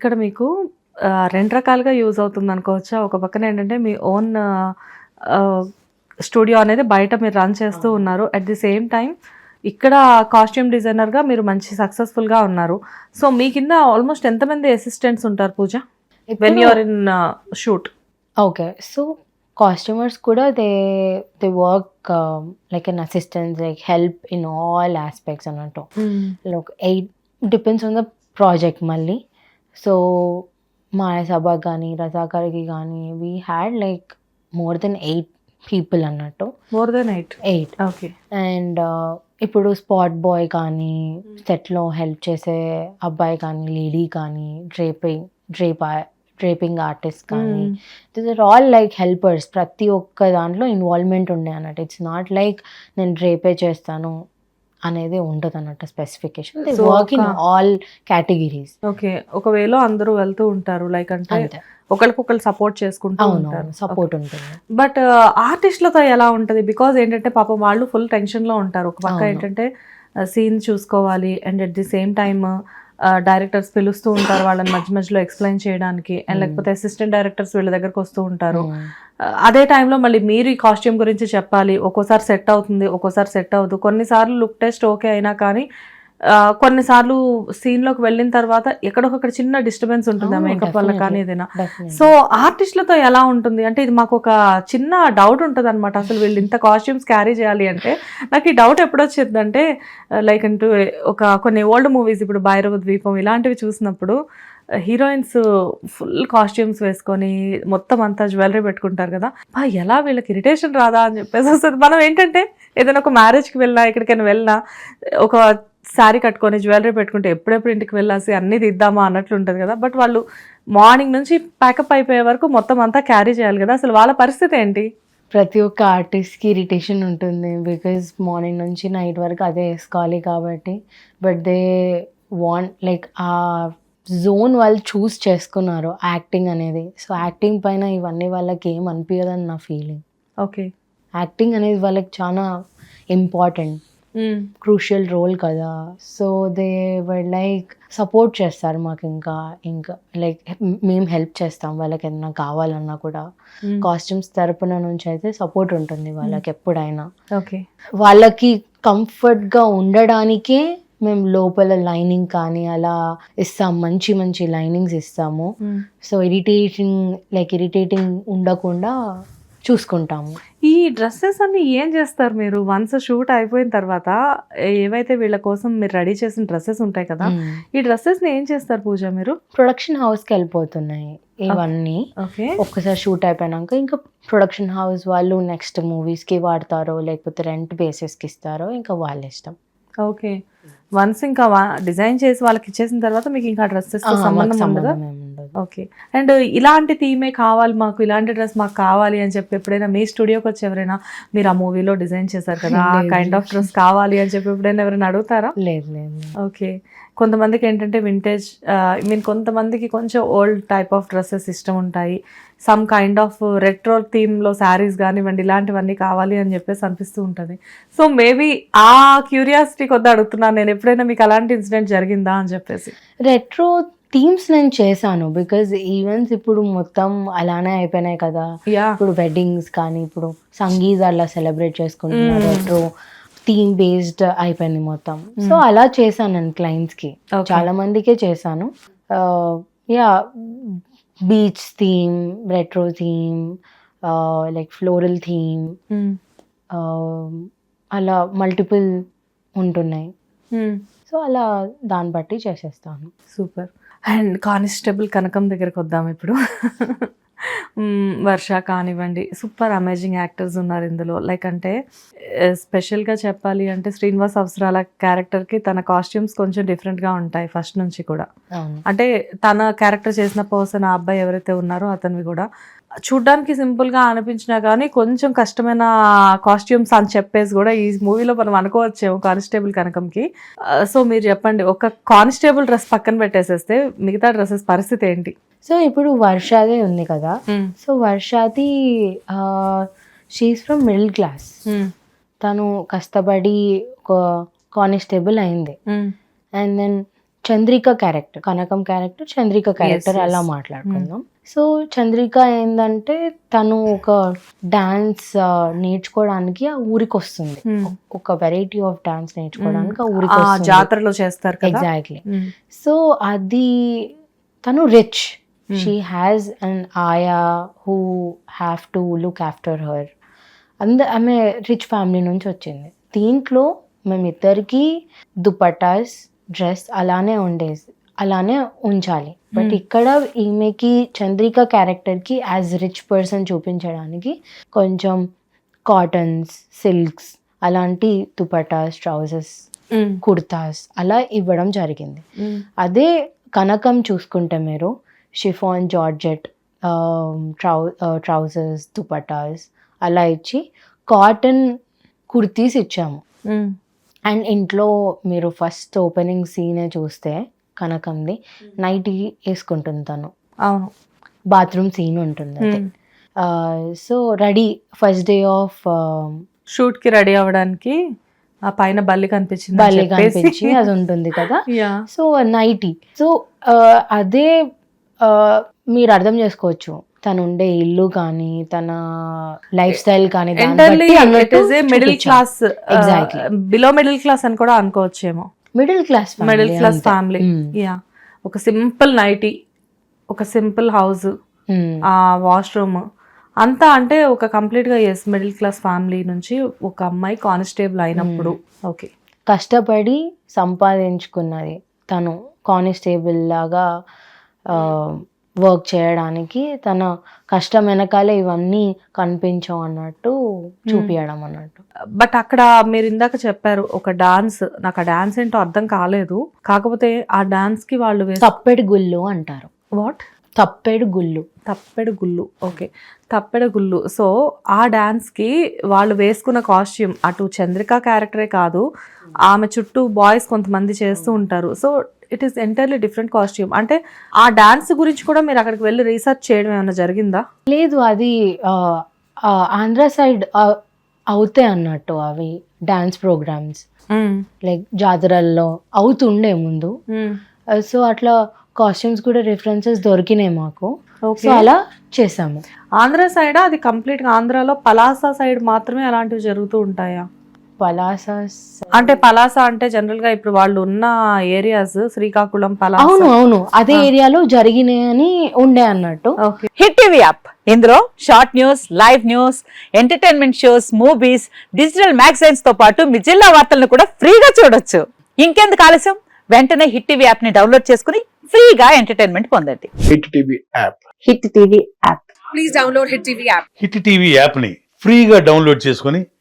ఇక్కడ మీకు 2 రకాలుగా యూజ్ అవుతుంది అనుకోవచ్చా? ఒక పక్కన ఏంటంటే మీ ఓన్ స్టూడియో అనేది బయట మీరు రన్ చేస్తూ ఉన్నారు. At the same time costume costume డిజైనర్‌గా మీరు మంచి సక్సెస్‌ఫుల్‌గా ఉన్నారు. సో, మీ కింద ఆల్‌మోస్ట్ ఎంతమంది అసిస్టెంట్స్ ఉంటారు పూజ? వెన్ ఇప్పుడు you are in shoot. Okay. So, costumers కూడా they they work like an assistants like help in all aspects అన్నట్టు. Like 8 depends on the project మళ్ళీ. సో, మాయాసభ గానీ, రజాకార్‌కి గానీ we had like more than 8 people అన్నట్టు. More than 8. 8 okay. And ఇప్పుడు spot boy కానీ, సెట్‌లో హెల్ప్ చేసే అబ్బాయి కానీ, లేడీ కానీ, డ్రేపింగ్ డ్రేప్ డ్రేపింగ్ ఆర్టిస్ట్ కానీ. These are all like helpers. ప్రతి ఒక్క దాంట్లో ఇన్వాల్వ్‌మెంట్ ఉండే అన్నట్టు. ఇట్స్ నాట్ లైక్ నేను డ్రేపే చేస్తాను అనేది ఉండదన్నట్టు specification. They so, work in ఒక ఆల్ కేటగిరీస్. ఓకే. ఒక వేలో అందరూ వెళ్తూ ఉంటారు. లైక్ అంటే. ఒకళ్ళకొకళ్ళు సపోర్ట్ చేసుకుంటూ ఉంటారు. సపోర్ట్ ఉంటుంది. బట్ ఆర్టిస్ట్‌లతో ఎలా ఉంటది? బికాజ్ ఏంటంటే పాపం వాళ్ళు ఫుల్ టెన్షన్‌లో ఉంటారు. ఒక పక్క. ఏంటంటే సీన్ చూసుకోవాలి and at the same time directors పిలుస్తూ ఉంటారు వాళ్ళని మధ్య మధ్యలో ఎక్స్‌ప్లెయిన్ చేయడానికి. అండ్ హ్మ్. లేకపోతే అసిస్టెంట్ డైరెక్టర్స్ వీళ్ళ దగ్గరకు వస్తూ ఉంటారు. ఆహ్, అదే టైంలో మళ్ళీ మీరు ఈ కాస్ట్యూమ్ గురించి చెప్పాలి. ఒక్కోసారి సెట్ అవుతుంది. ఒక్కోసారి సెట్ అవ్వదు. కొన్నిసార్లు లుక్ టెస్ట్ ఓకే అయినా కానీ కొన్నిసార్లు సీన్‌లోకి వెళ్ళిన తర్వాత ఎక్కడొకక్కడ చిన్న డిస్టర్బెన్స్ ఉంటుంది. మేకప్ వల్ల కానీ. ఏదైనా. సో, ఆర్టిస్ట్‌లతో ఎలా ఉంటుంది? అంటే ఇది మాకు ఒక చిన్న డౌట్ ఉంటదనమాట. అసలు వీళ్ళు ఇంత కాస్ట్యూమ్స్ క్యారీ చేయాలి అంటే నాకు ఈ డౌట్ ఎప్పుడొచ్చిందంటే ఆహ్, లైక్ అంటూ ఒక కొన్ని ఓల్డ్ మూవీస్ ఇప్పుడు 'భైరవ ద్వీపం' ఇలాంటివి చూసినప్పుడు హీరోయిన్స్ ఫుల్ కాస్ట్యూమ్స్ వేసుకొని మొత్తం అంతా జ్యువెలరీ పెట్టుకుంటారు కదా! అబ్బా! ఎలా వీళ్ళకి ఇరిటేషన్ రాదా అని చెప్పేసి వస్తది. మనం ఏంటంటే ఏదైనా ఒక మ్యారేజ్‌కి వెళ్ళినా, ఎక్కడికైనా వెళ్ళినా ఒక శారీ కట్టుకొని జ్యువెలరీ పెట్టుకుంటే ఎప్పుడెప్పుడు ఇంటికి వెళ్ళాసి అన్నీ తీద్దామా అన్నట్లు ఉంటది కదా! బట్ వాళ్ళు మార్నింగ్ నుంచి ప్యాకప్ అయిపోయే వరకు మొత్తం అంతా క్యారీ చేయాలి కదా! అసలు వాళ్ళ పరిస్థితి ఏంటి? ప్రతి ఒక్క ఆర్టిస్ట్‌కి ఇరిటేషన్ ఉంటుంది. బికాజ్ మార్నింగ్ నుంచి నైట్ వరకు అదే ఏసుకోవాలి కాబట్టి. బట్ దే వాంట్ లైక్ ఆ జోన్ వాళ్ళు చూస్ చేసుకున్నారు యాక్టింగ్ అనేది. సో, యాక్టింగ్ పైన ఇవన్నీ వాళ్ళకి ఏం అనిపియదని నా ఫీలింగ్. ఓకే. యాక్టింగ్ అనేది వాళ్ళకి చానా ఇంపార్టెంట్. హ్మ్. క్రూషియల్ రోల్ కదా! So, they were like support చేస్తారు మాకింకా. ఇంకా లైక్ మేము హెల్ప్ చేస్తాం వాళ్ళకేదైనా కావాలన్నా కూడా. కాస్ట్యూమ్స్ తరపున నుంచి అయితే సపోర్ట్ ఉంటుంది హ్మ్. వాళ్ళకెప్పుడైనా. ఓకే. వాళ్ళకి కంఫర్ట్‌గా ఉండడానికే మేము లోపల లైనింగ్ కానీ అలా ఇస్తాం. మంచి మంచి లైనింగ్స్ ఇస్తాము. సో, ఇరిటేటింగ్ లైక్ ఇరిటేటింగ్ ఉండకుండా చూసుకుంటాము. ఈ డ్రెసెస్ అన్నీ ఏం చేస్తారు మీరు? వన్స్ షూట్ అయిపోయిన తర్వాత ఏవైతే వీళ్ళ కోసం మీరు రెడీ చేసిన డ్రెసెస్ ఉంటాయి కదా! ఈ డ్రెసెస్‌ని ఏం చేస్తారు పూజ మీరు? ప్రొడక్షన్ హౌస్‌కెళ్ళిపోతున్నాయి ఓకే. ఇవన్నీ. ఓకే. ఒక్కసారి షూట్ అయిపోయినాక ఇంకా ప్రొడక్షన్ హౌస్ వాళ్ళు నెక్స్ట్ మూవీస్‌కి వాడతారో లేకపోతే రెంట్ బేసిస్‌కి ఇస్తారో ఇంకా వాళ్ళ ఇష్టం. ఓకే. వన్స్ ఇంకా డిజైన్ చేసి వాళ్ళకి ఇచ్చేసిన తర్వాత మీకు ఇంకా! మాకు సంబంధం ఉండదా? ఓకే. అండ్ ఇలాంటి థీమే కావాలి మాకు, ఇలాంటి డ్రెస్ మాకు కావాలి అని చెప్పి ఎప్పుడైనా మీ స్టూడియోకి వచ్చి ఎవరైనా మీరు ఆ మూవీలో డిజైన్ చేశారు కదా! ఆ. కైండ్ ఆఫ్ డ్రెస్ కావాలి అని చెప్పి ఎప్పుడైనా ఎవరైనా అడుగుతారా? లేదు లేదు. ఓకే. కొంతమందికి ఏంటంటే వింటేజ్ ఐ మీన్ కొంతమందికి కొంచెం ఓల్డ్ టైప్ ఆఫ్ డ్రెసెస్ ఇష్టం ఉంటాయి. సమ్ కైండ్ ఆఫ్ రెట్రో థీమ్‌లో శారీస్ గానివ్వండి ఇలాంటివన్నీ కావాలి అని చెప్పేసి అనిపిస్తూ ఉంటది. సో, మేబీ ఆ క్యూరియాసిటీ కొద్దీ అడుగుతున్నాను నేను. ఎప్పుడైనా మీకు అలాంటి ఇన్సిడెంట్ జరిగిందా అని చెప్పేసి? రెట్రో థీమ్స్ నేను చేశాను. బికాజ్ ఈవెంట్స్ ఇప్పుడు మొత్తం అలానే అయిపోయినాయి కదా! ఇప్పుడు వెడ్డింగ్స్ కానీ ఇప్పుడు సంగీత్ అలా సెలబ్రేట్ చేసుకుంటున్నారు. రెట్రో థీమ్ బేస్డ్ అయిపోయింది మొత్తం. సో, హ్మ్. అలా చేశాను నేను క్లయింట్స్‌కి. చాలా మందికే చేశాను. Yeah! Beach theme, retro theme like floral theme అలా మల్టిపుల్ ఉంటున్నాయి. సో, అలా దాన్ని బట్టి చేసేస్తాను. సూపర్. అండ్ కానిస్టేబుల్ కనకం దగ్గరికి వద్దాం ఇప్పుడు. వర్ష కానివ్వండి సూపర్ అమేజింగ్ యాక్టర్స్ ఉన్నారు ఇందులో. లైక్ అంటే స్పెషల్‌గా చెప్పాలి అంటే శ్రీనివాస్ అవసరాల క్యారెక్టర్‌కి తన కాస్ట్యూమ్స్ కొంచెం డిఫరెంట్‌గా ఉంటాయి ఫస్ట్ నుంచి కూడా. అంటే తన క్యారెక్టర్ చేసిన పర్సన్ ఆ అబ్బాయి ఎవరైతే ఉన్నారో అతనివి కూడా చూడ్డానికి సింపుల్‌గా అనిపించినా కానీ కొంచెం కష్టమైన కాస్ట్యూమ్స్ అని చెప్పేసి కూడా ఈ మూవీలో మనం అనుకోవచ్చేమో కానిస్టేబుల్ కనకంకి. సో, మీరు చెప్పండి ఒక కానిస్టేబుల్ డ్రెస్ పక్కన పెట్టేసేస్తే మిగతా డ్రెసెస్ పరిస్థితి ఏంటి? సో, ఇప్పుడు వర్షాదే ఉంది కదా! సో, వర్షాది ఆహ్, she is from middle class. తను కష్టపడి ఒక కానిస్టేబుల్ అయింది. And then Chandrika character Kanakam character Chandrika character. అలా మాట్లాడుకుందాం సో చంద్రిక ఏంటంటే తను ఒక డాన్స్ నేర్చుకోవడానికి ఆ ఊరికి వస్తుంది. Hmm. ఒక వెరైటీ ఆఫ్ డాన్స్ నేర్చుకోవడానికి ఆ ఊరికి ఆ వస్తుంది. జాతరలో చేస్తారు ఎగ్జాక్ట్లీ ఉమ్. సో అది తను rich Hmm. She has an ayah who have to look after her అంద ఆమె రిచ్ ఫ్యామిలీ నుంచి వచ్చింది. దీంట్లో మేమిద్దరికి దుపటాస్ డ్రెస్ అలానే ఉండేది. అలానే ఉంచాలి బట్ Hmm. ఇక్కడ ఈమెకి చంద్రిక క్యారెక్టర్కి యాజ్ రిచ్ పర్సన్ చూపించడానికి కొంచెం కాటన్స్ సిల్క్స్ అలాంటి దుపటాస్ ట్రౌజర్స్ ఉమ్. కుర్తాస్ అలా ఇవ్వడం జరిగింది ఉమ్. అదే కనకం చూసుకుంటే మీరు షిఫాన్ జార్జెట్ ట్రౌ ట్రౌజర్స్ దుపటాస్ అలా ఇచ్చి కాటన్ కుర్తీస్ ఇచ్చాము. అండ్ ఇంట్లో మీరు ఫస్ట్ ఓపెనింగ్ సీనే చూస్తే కనకంది నైటీ వేసుకుంటుంది తను. అవును. బాత్రూమ్ సీన్ ఉంటుంది అది. So ready first day of షూట్కి ready అవ్వడానికి ఆ పైన బల్లి కనిపించింది బలి కనిపించి అది ఉంటుంది కదా. So nightie. సో అదే మీరు అర్థం చేసుకోవచ్చు. తను ఉండే ఇల్లు కానీ తన లైఫ్ స్టైల్ కానీ middle class. Below middle class అని కూడా అనుకోవచ్చేమో. Middle class middle class family yeah ఒక సింపుల్ నైటీ ఒక సింపుల్ హౌస్ ఆ వాష్రూమ్ అంతా అంటే ఒక కంప్లీట్గా ఎస్ మిడిల్ క్లాస్ ఫ్యామిలీ నుంచి ఒక అమ్మాయి కానిస్టేబుల్ అయినప్పుడు. ఓకే కష్టపడి సంపాదించుకున్నది తను కానిస్టేబుల్ లాగా వర్క్ చేయడానికి తన కష్టం వెనకాలే ఇవన్నీ కనిపించవు అన్నట్టు చూపించడం అన్నట్టు. బట్ అక్కడ మీరు ఇందాక చెప్పారు ఒక డాన్స్ నాకు ఆ డాన్స్ ఏంటో అర్థం కాలేదు. కాకపోతే ఆ డాన్స్కి వాళ్ళు వేసే తప్పెడు గుళ్ళు అంటారు. వాట్? తప్పెడు గుళ్ళు. తప్పెడు గుళ్ళు ఓకే. తప్పెడు గుళ్ళు. సో ఆ డాన్స్కి వాళ్ళు వేసుకున్న కాస్ట్యూమ్ అటు చంద్రిక క్యారెక్టరే కాదు ఆమె చుట్టూ బాయ్స్ కొంతమంది చేస్తూ ఉంటారు. So it is entirely different costume. అంటే ఆ డాన్స్ గురించి కూడా మీరు అక్కడికి వెళ్ళి రీసెర్చ్ చేయడం ఏమైనా జరిగిందా? లేదు అది ఆంధ్ర సైడ్ అవుతాయి అన్నట్టు అవి డాన్స్ ప్రోగ్రామ్స్ లైక్ జాతరల్లో అవుతుండే ముందు. సో అట్లా కాస్ట్యూమ్స్ కూడా రిఫరెన్సెస్ దొరికినాయి మాకు. సో అలా చేసాము ఆంధ్ర సైడ్ అది కంప్లీట్గా ఆంధ్రాలో పలాస సైడ్ మాత్రమే అలాంటివి జరుగుతూ ఉంటాయా? పలాసస్ అంటే పలాస అంటే జనరల్గా ఇప్పుడు వాళ్ళు ఉన్న ఏరియాస్ శ్రీకాకుళం పలాస. అవును అవును. అదే. ఏరియాలో జరిగినాయని ఉండే అన్నట్టు. Hit TV app. ఇందులో short news live news entertainment shows movies digital మ్యాగజైన్స్తో పాటు మీ జిల్లా వార్తలను కూడా ఫ్రీగా చూడొచ్చు. ఇంకెందుకు ఆలస్యం? వెంటనే హిట్ టీవీ యాప్ని డౌన్లోడ్ చేసుకుని ఫ్రీగా ఎంటర్టైన్మెంట్ పొందండి. Hit TV app. Hit TV app. Hit TV యాప్ని ఫ్రీగా డౌన్లోడ్ చేసుకొని